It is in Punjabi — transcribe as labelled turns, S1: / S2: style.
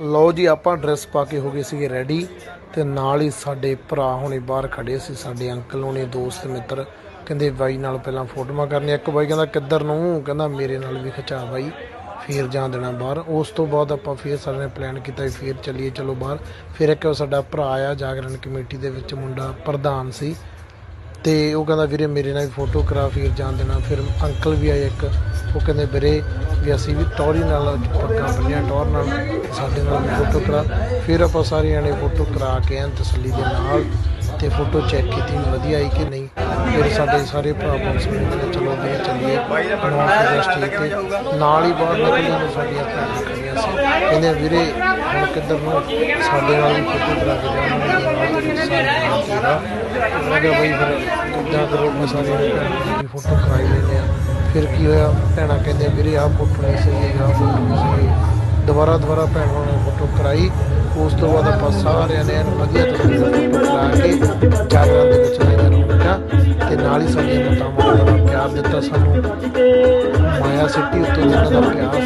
S1: ਲਓ ਜੀ, ਆਪਾਂ ਡਰੈਸ ਪਾ ਕੇ ਹੋ ਗਏ ਸੀਗੇ ਰੈਡੀ ਤੇ ਨਾਲ ਹੀ ਸਾਡੇ ਭਰਾ ਹੁਣੇ ਬਾਹਰ ਖੜੇ ਸੀ, ਸਾਡੇ ਅੰਕਲ ਹੁਣੇ, ਦੋਸਤ, ਮਿੱਤਰ। ਕਹਿੰਦੇ ਬਾਈ ਨਾਲ ਪਹਿਲਾਂ ਫੋਟੋਆਂ ਕਰਨੀਆਂ। ਇੱਕ ਬਾਈ ਕਹਿੰਦਾ, ਕਿੱਧਰ ਨੂੰ? ਕਹਿੰਦਾ, ਮੇਰੇ ਨਾਲ ਵੀ ਖਿਚਾ ਬਾਈ, ਫੇਰ ਜਾਣ ਦੇਣਾ ਬਾਹਰ। ਉਸ ਤੋਂ ਬਾਅਦ ਆਪਾਂ ਫੇਰ ਸਾਰਿਆਂ ਨੇ ਪਲਾਨ ਕੀਤਾ ਵੀ ਫੇਰ ਚੱਲੀਏ, ਚਲੋ ਬਾਹਰ। ਫਿਰ ਇੱਕ ਸਾਡਾ ਭਰਾ ਆ ਜਾਗਰਣ ਕਮੇਟੀ ਦੇ ਵਿੱਚ, ਮੁੰਡਾ ਪ੍ਰਧਾਨ ਸੀ। ਤੇ ਉਹ ਕਹਿੰਦਾ, ਵੀਰੇ, ਮੇਰੇ ਨਾਲ ਵੀ ਫੋਟੋ ਕਰਾ ਫਿਰ ਜਾਣ ਦੇਣਾ। ਫਿਰ ਅੰਕਲ ਵੀ ਆਏ ਇੱਕ। ਉਹ ਕਹਿੰਦੇ, ਵੀਰੇ, ਵੀ ਅਸੀਂ ਵੀ ਟੌਰੀ ਨਾਲ ਪੱਕਾ ਬੰਨਿਆ ਟੌਰ ਨਾਲ ਸਾਡੇ ਨਾਲ ਵੀ ਫੋਟੋ ਕਰਾ ਫਿਰ ਆਪਾਂ ਸਾਰੇ ਜਾਣੇ ਫੋਟੋ ਕਰਾ ਕੇ ਐਨ ਤਸੱਲੀ ਦੇ ਨਾਲ ਤੇ ਫੋਟੋ ਚੈੱਕ ਕੀਤੀ, ਵਧੀਆ ਆਈ ਕਿ ਨਹੀਂ। ਫਿਰ ਸਾਡੇ ਸਾਰੇ ਭਰਾ ਬੋਸ ਨੇ ਚਲੋ ਵੀ ਚੱਲੀਏ ਨੌਨ ਸਟੇਜ ਤੇ। ਨਾਲ ਹੀ ਬਾਹਰ ਨਿਕਲਣ ਨੂੰ ਸਾਡੀਆਂ ਭੈਣਾਂ ਖੜੀਆਂ ਸੀ। ਕਹਿੰਦੇ, ਵੀਰੇ, ਹੁਣ ਕਿੱਧਰ ਨੂੰ ਸਾਡੇ ਨਾਲ ਵੀ ਫੋਟੋ ਕਰਾ ਕੇ ਜਾਵਾਂਗੇ ਸਾਰੇ ਮੈਂ ਕਿਹਾ ਬਈ ਫਿਰ ਇਦਾਂ ਕਰੋ ਮੈਂ ਦੀ ਫੋਟੋ ਕਰਾਈ ਲੈਂਦੇ ਆ। ਫਿਰ ਕੀ ਹੋਇਆ? ਭੈਣਾਂ ਕਹਿੰਦੇ, ਵੀਰੇ, ਆਹ ਫੋਟੋ ਨਹੀਂ ਸਹੀ ਹੈ ਆਹ ਫੋਟੋ ਨਹੀਂ ਸਹੀ ਹੈ। ਦੁਬਾਰਾ ਦੁਬਾਰਾ ਭੈਣਾਂ ਨੇ ਫੋਟੋ ਕਰਾਈ। ਉਸ ਤੋਂ ਬਾਅਦ ਆਪਾਂ ਸਾਰਿਆਂ ਨੇ ਐਨ ਵਧੀਆ ਤਰੀਕੇ ਨਾਲ ਫੋਟੋ ਕਰਾ ਕੇ ਕੈਮਰਾ ਦੇ ਵਿੱਚ ਆਈਆਂ ਰੌਣਕਾਂ ਤੇ ਨਾਲ ਹੀ ਸਾਡੀਆਂ ਮਾਤਾਵਾਂ ਦਾ ਪਿਆਰ ਦਿੱਤਾ ਸਾਨੂੰ। ਮਾਇਆ ਸਿੱਟੀ ਉੱਤੇ ਉਹਨਾਂ ਦਾ ਪਿਆਰ